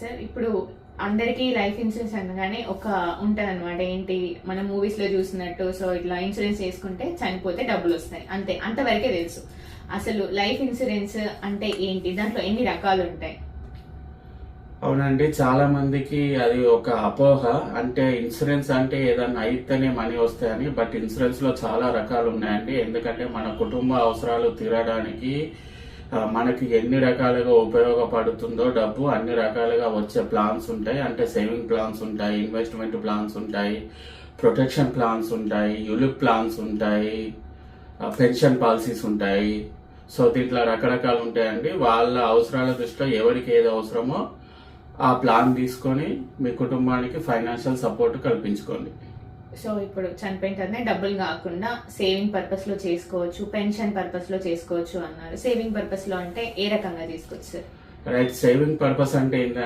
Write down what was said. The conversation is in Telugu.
సార్ ఇప్పుడు అందరికీ లైఫ్ ఇన్సూరెన్స్ అనగానే ఒక ఉంటుంది అనమాట ఏంటి? మన మూవీస్లో చూసినట్టు సో ఇట్లా ఇన్సూరెన్స్ చేసుకుంటే చనిపోతే డబ్బులు వస్తాయి. అంతే. అంతవరకే తెలుసు. అసలు లైఫ్ ఇన్సూరెన్స్ అంటే ఏంటి? దాంట్లో ఎన్ని రకాలు ఉంటాయి? అవునండి. చాలా మందికి అది ఒక అపోహ. అంటే ఇన్సూరెన్స్ అంటే ఏదన్నా అయితేనే మనీ వస్తాయని బట్ ఇన్సూరెన్స్లో చాలా రకాలు ఉన్నాయండి. ఎందుకంటే మన కుటుంబ అవసరాలు తీరడానికి మనకి ఎన్ని రకాలుగా ఉపయోగపడుతుందో డబ్బు అన్ని రకాలుగా వచ్చే ప్లాన్స్ ఉంటాయి. అంటే సేవింగ్ ప్లాన్స్ ఉంటాయి ఇన్వెస్ట్మెంట్ ప్లాన్స్ ఉంటాయి ప్రొటెక్షన్ ప్లాన్స్ ఉంటాయి యులిప్ ప్లాన్స్ ఉంటాయి పెన్షన్ పాలసీస్ ఉంటాయి. సో దీంట్లో రకరకాలు ఉంటాయండి. వాళ్ళ అవసరాల దృష్టిలో ఎవరికి ఏది అవసరమో ఆ ప్లాన్ తీసుకొని మీ కుటుంబానికి ఫైనాన్షియల్ సపోర్ట్ కల్పించుకోండి. సో ఇప్పుడు చనిపోయిన తర్వాత డబ్బులు కాకుండా సేవింగ్ పర్పస్లో చేసుకోవచ్చు పెన్షన్ పర్పస్లో చేసుకోవచ్చు అన్నారు. సేవింగ్ పర్పస్లో అంటే ఏ రకంగా తీసుకోవచ్చు సార్ రైట్ సేవింగ్ పర్పస్ అంటే